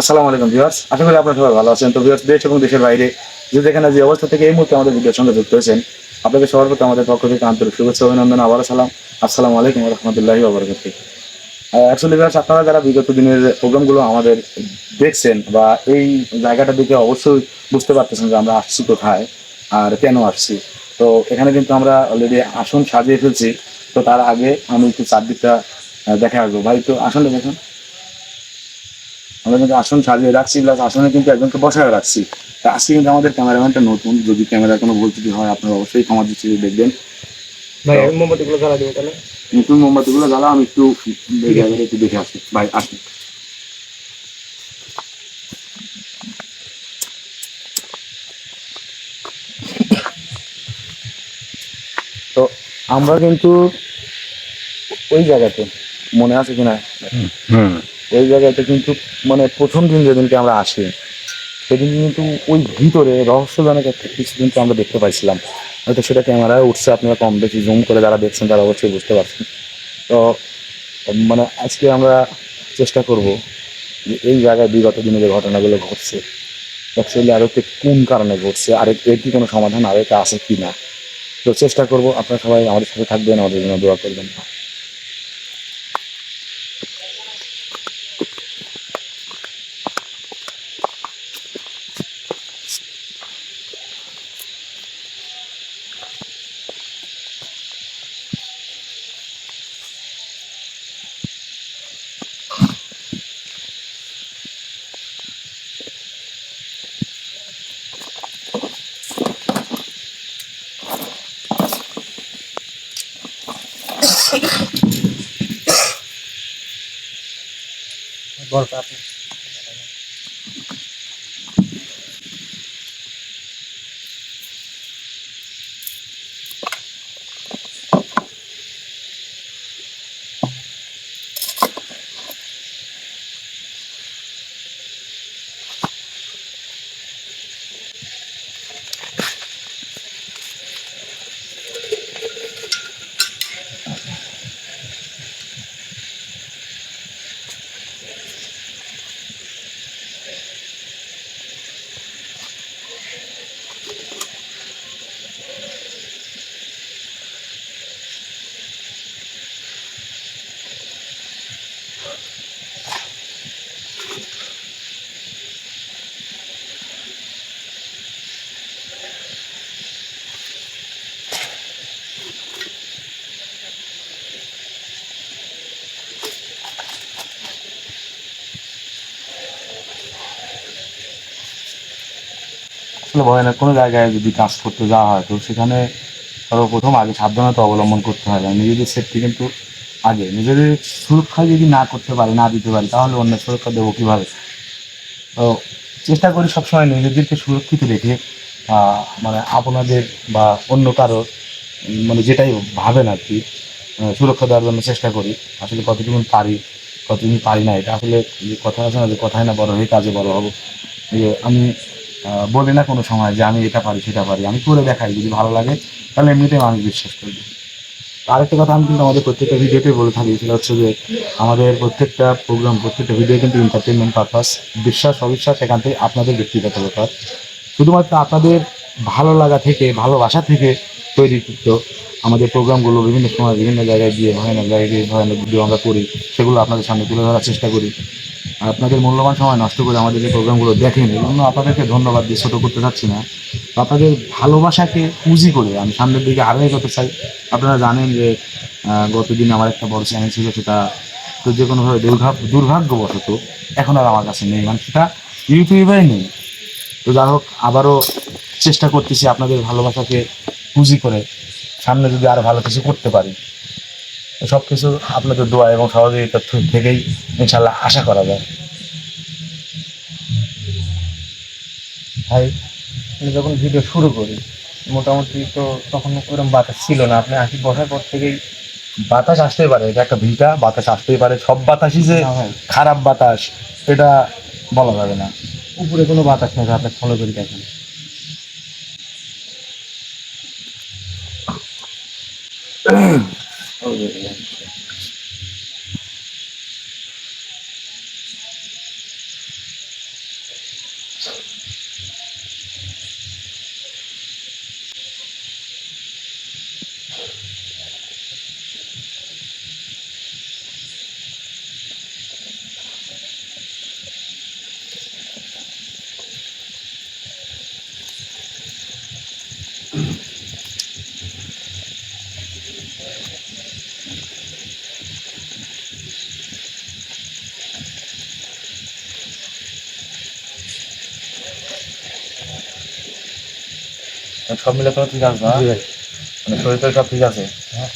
আসসালামু আলাইকুম ভিউয়ার্স, আশা করি আপনারা সবাই ভালো আছেন। তো ভিউয়ার্স, দেশ এবং দেশের বাইরে যে যেখানে যে অবস্থা থেকে এই মুহূর্তে আমাদের ভিডিওর সঙ্গে যুক্ত হয়েছেন, আপনাদের সবার প্রতি আমাদের পক্ষ থেকে আন্তরিক শুভেচ্ছা অভিনন্দন, আবারও সালাম। আসসালামু আলাইকুম রহমতুল্লাহি ওবরাকাত অ্যাকচুয়ালি ভিউয়ার্স, আপনারা যারা বিগত দিনের প্রোগ্রামগুলো আমাদের দেখছেন বা এই জায়গাটা দেখে অবশ্যই বুঝতে পারতেছেন যে আমরা আসছি কোথায় আর কেন আসছি। তো এখানে কিন্তু আমরা অলরেডি আসন সাজিয়ে ফেলছি। তো তার আগে আমি একটু চারদিকটা দেখে আসব। ভাই, একটু আসনটা দেখুন। আমরা কিন্তু আসন সাজিয়ে রাখছি প্লাস আসনে কিন্তু একজনকে বসায় রাখছি। তা আজকে কিন্তু আমাদের ক্যামেরাম্যানটা নতুন যদি ক্যামেরার কোনো ভুল ত্রুটি হয় আপনারা অবশ্যই ক্ষমা দৃষ্টিতে দেখবেন। ভাই মোমবাতিগুলো জ্বালা দেবো তাহলে? নতুন মোমবাতিগুলো জ্বালা আমি একটু একটু দেখে আসি। ভাই আসুন। তো আমরা কিন্তু ওই জায়গাতে মনে আছে কিনা? ওই জায়গাতে কিন্তু মানে প্রথম দিন যেদিনকে আমরা আসি, সেদিন কিন্তু ওই ভিতরে রহস্যজনক একটা কিছু কিন্তু আমরা দেখতে পাইছিলাম। হয়তো সেটা ক্যামেরায় উঠছে, আপনারা কম বেশি জুম করে যারা দেখছেন তারা অবশ্যই বুঝতে পারছেন। তো মানে আজকে আমরা চেষ্টা করব যে এই জায়গায় বিগত দিনে যে ঘটনাগুলো ঘটছে অ্যাকচুয়ালি আরোতে কোন কারণে ঘটছে, আর এর কি কোনো সমাধান আরোতে আছে কি না তো চেষ্টা করব আপনারা সবাই আমাদের সাথে থাকবেন, আমাদের জন্য দোয়া করবেন। আসলে ভয়ানক কোনো জায়গায় যদি কাজ করতে যাওয়া হয়, তো সেখানে সর্বপ্রথম আগে সাবধানতা অবলম্বন করতে আর নিজেদের সেফটি কিন্তু আগে। নিজেদের সুরক্ষা যদি না করতে পারি, না দিতে পারি, তাহলে অন্য সুরক্ষা দেবো কীভাবে? তো চেষ্টা করি সবসময় নিজেদেরকে সুরক্ষিত রেখে মানে আপনাদের বা অন্য কারও মানে যেটাই ভাবেন আর কি সুরক্ষা দেওয়ার জন্য চেষ্টা করি। আসলে কতটুকু পারি কতদিন পারি না, এটা আসলে কথা আছে না, যে কথায় না বড় হয়ে কাজে বড় হব। আমি বলি না কোনো সময় যে আমি এটা পারি, সেটা পারি। আমি করে দেখাই, যদি ভালো লাগে, তাহলে এমনিতেই মানুষ বিশ্বাস করবে আরেকটা কথা আমি কিন্তু আমাদের প্রত্যেকটা ভিডিওতে বলে থাকি, সেটা হচ্ছে যে আমাদের প্রত্যেকটা প্রোগ্রাম প্রত্যেকটা ভিডিও কিন্তু এন্টারটেনমেন্ট পারপাস বিশ্বাস, অবিশ্বাস এখান থেকে আপনাদের ব্যক্তিগত ব্যাপার। শুধুমাত্র আপনাদের ভালো লাগা থেকে, ভালোবাসা থেকে তৈরিকৃত আমাদের প্রোগ্রামগুলো বিভিন্ন সময় বিভিন্ন জায়গায় গিয়ে ভয়ানক জায়গায় গিয়ে ভয়ানক ভিডিও আমরা করি, সেগুলো আপনাদের সামনে তুলে ধরার চেষ্টা করি। আপনাদের মূল্যবান সময় নষ্ট করে আমাদের যে প্রোগ্রামগুলো দেখেন, এই জন্য আপনাদেরকে ধন্যবাদ দিয়ে ছোটো করতে চাচ্ছি না। আপনাদের ভালোবাসাকে পুঁজি করে আমি সামনের দিকে আরও এগোতে চাই। আপনারা জানেন যে গতদিন আমার একটা বড় চ্যানেল ছিল, সেটা তো যে কোনোভাবে দুর্ভাগ্য দুর্ভাগ্যবশত এখন আর আমার কাছে নেই মানে সেটা ইউটিউবে নেই। তো যাই হোক, আবারও চেষ্টা করতেছি আপনাদের ভালোবাসাকে পুঁজি করে সামনে যদি আরও ভালো কিছু করতে পারি। সব কিছু আপনাদের দোয়া এবং সহযোগিতা থেকেই ইনশাল্লাহ আশা করা যায়। ভাই আমি যখন ভিডিও শুরু করি মোটামুটি তো তখন ওরকম বাতাস ছিল না। আপনি আসি বসার পর থেকেই বাতাস আসতেই পারে এটা একটা ভিটা বাতাস আসতেই পারে। সব বাতাসই যে খারাপ বাতাস এটা বলা যাবে না। উপরে কোনো বাতাস নেই আপনি ফলো করে দেখেন। Hallelujah. সব মিলে তো ঠিক আছে না জি ভাই। মানে শরীর তো সব ঠিক আছে? হ্যাঁ।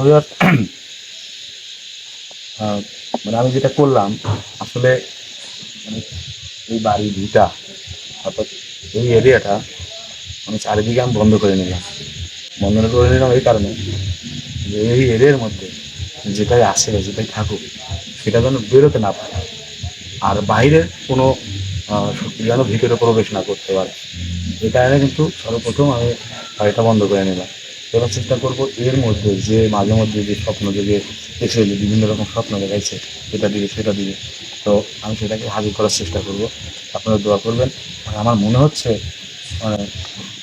ওই মানে আমি যেটা করলাম, আসলে মানে এই বাড়ি ভিটা, অর্থাৎ এই এরিয়াটা আমি চারিদিকে আমি বন্ধ করে নিলাম। বন্ধ করে নিলাম এই কারণে যে এই এরিয়ার মধ্যে যেটাই আসে যেটাই থাকুক, সেটা যেন বেরোতে না পারে। আর বাইরের কোনো শক্তি যেন ভিতরে প্রবেশ না করতে পারে। এই কারণে কিন্তু সর্বপ্রথম আমি বাড়িটা বন্ধ করে নিলাম। এবার চেষ্টা করব এর মধ্যে যে মাঝে মধ্যে যে স্বপ্ন জেগে এসে যে বিভিন্ন রকম স্বপ্ন দেখাইছে, এটা দিবে, সেটা দিবে। তো আমি সেটাকে হাজির করার চেষ্টা করব। আপনারা দোয়া করবেন। আমার মনে হচ্ছে মানে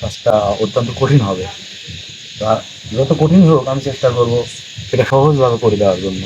কাজটা অত্যন্ত কঠিন হবে। যত কঠিন হোক আমি চেষ্টা করব, এটা সহজভাবে করে দেওয়ার জন্য।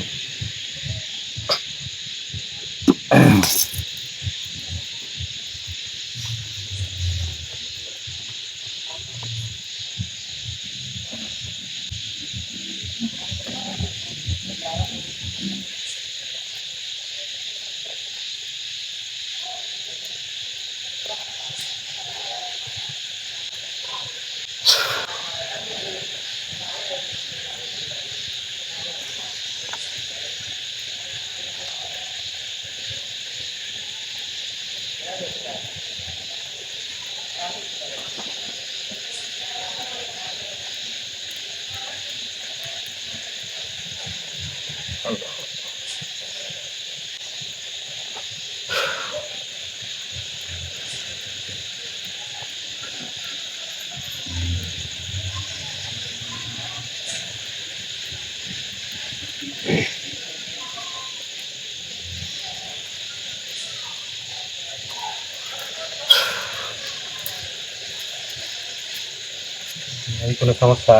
কোনো সমস্যা।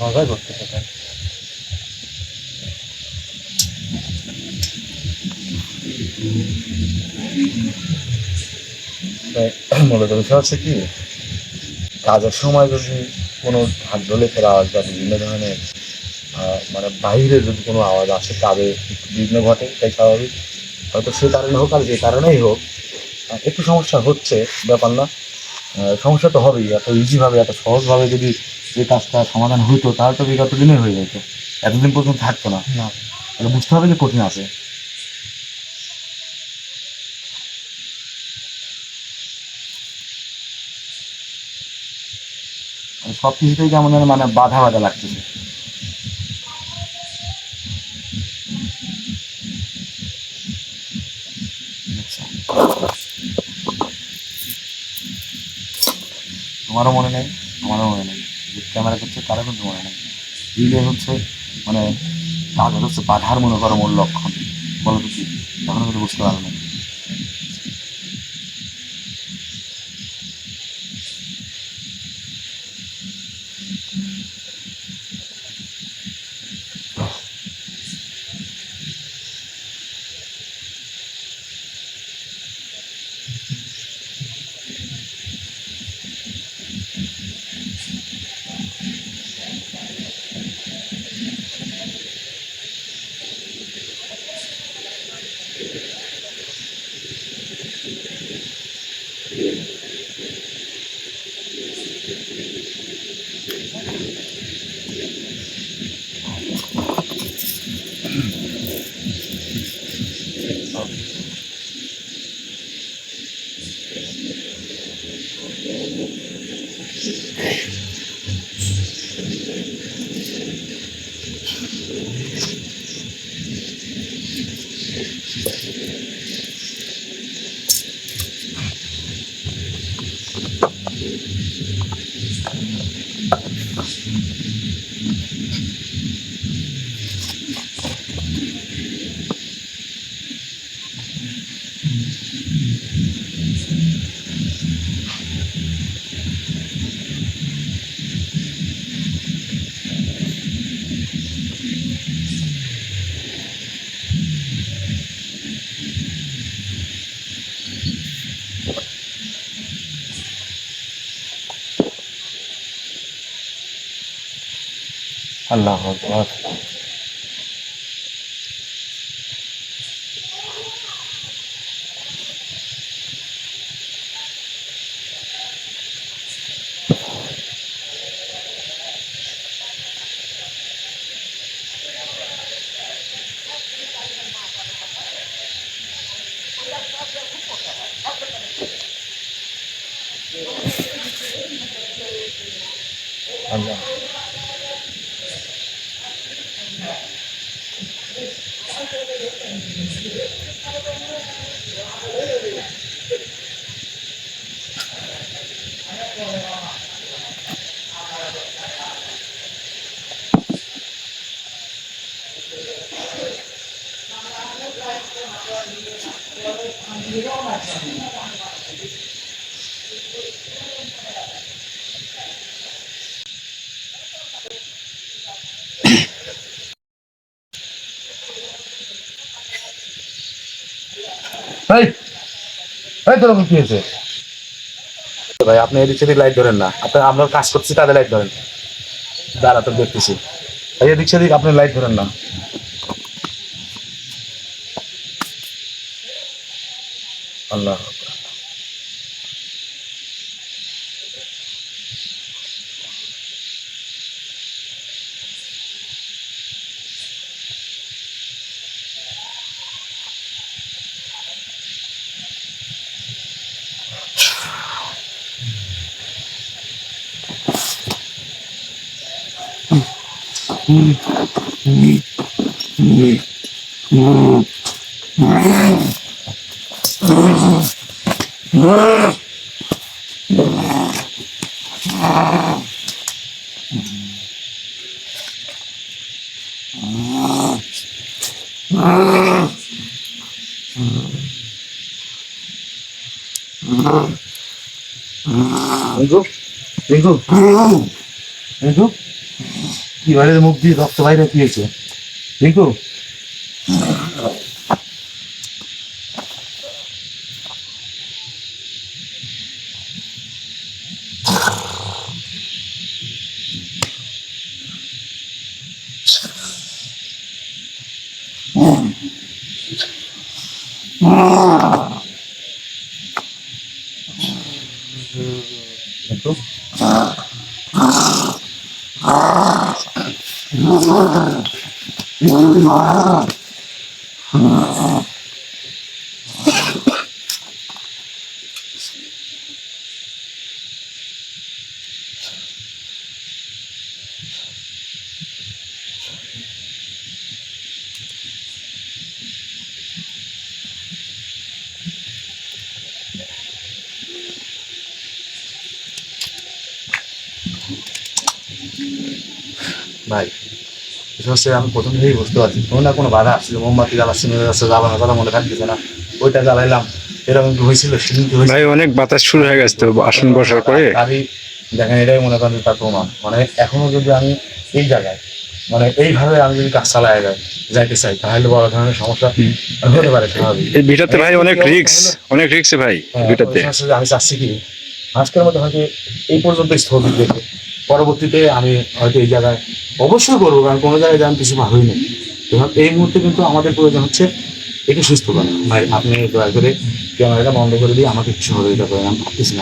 মজাই মূলত বিষয় হচ্ছে কি, কাজের সময় যদি কোনো ঢাক ঢোলে আওয়াজ বা বিভিন্ন ধরনের মানে বাইরে যদি কোনো আওয়াজ আসে, তাদের বিঘ্ন ঘটে, তাই স্বাভাবিক। হয়তো সে কারণে হোক আর যে কারণেই হোক একটু সমস্যা হচ্ছে ব্যাপার না। সমস্যা তো হবেই এত ইজিভাবে এত সহজভাবে যদি যে কাজটা সমাধান হইতো তাহলে তো বিগত দিনে হয়ে যেত। এতদিন পর্যন্ত থাকতো না। না। তাহলে বুঝতে হবে যে কঠিন আছে। সব কিছুতেই কেমন মানে বাধা বাধা লাগতেছে। তোমারও মনে নেই, আমারও মনে নেই। যে ক্যামেরা করছে, তারও কিন্তু মনে নেই। রিলে হচ্ছে মানে তাদের হচ্ছে বাধার মনে করো মূল লক্ষণ। বলো তো কি? তখন কিন্তু বুঝতে পারো না। আল্লাহ আকবার আল্লাহ すいません。এই এই তোর কি হয়েছে? ভাই, আপনি এদিক সেদিক লাইট ধরেন না। আপনি আমরা কাজ করছি তাদের লাইট ধরেন। দাঁড়া তো দেখতেছি। ভাই, এদিক সেদিক আপনি লাইট ধরেন না। আল্লাহ। রিঙ্কু রিঙ্কু রিঙ্কু কি বাইরে মুখ দিয়ে রক্ত বাইরে পেয়েছে রিঙ্কু Bye. হচ্ছে আমি প্রথম থেকেই বুঝতে পারছি। কোনো না কোনো বাধা আসছিল মোমবাতি জ্বালাচ্ছি যাচ্ছে জ্বালানোর কথা মনে থাকতেছে না। ওইটা জ্বালাইলাম এরকম কি হয়েছিল সেদিন ভাই অনেক বাতাস শুরু হয়ে গেছে তো আসন বসার পরে। তারই দেখেন এটাই মনে করেন তার প্রমাণ। মানে এখনও যদি আমি এই জায়গায় মানে এইভাবে আমি যদি কাজ চালাই যাই যাইতে চাই তাহলে বড় ধরনের সমস্যা হতে পারে স্বাভাবিক। এই ভিটাতে ভাই অনেক রিক্স অনেক রিক্স ভাই হ্যাঁ, ভিটাতে। আমি চাচ্ছি কি? আজকের মধ্যে হয়তো এই পর্যন্ত স্থগিত রেখে পরবর্তীতে আমি হয়তো এই জায়গায় অবশ্যই করব, কারণ কোনো জায়গায় যেমন কিছু ভালোই নেই এই মুহূর্তে কিন্তু আমাদের প্রয়োজন হচ্ছে একে সুস্থ করা। ভাই, আপনি দয়া করে ক্যামেরাটা বন্ধ করে দিয়ে আমাকে একটু সহযোগিতা করেন। আমি ভাবতেছি।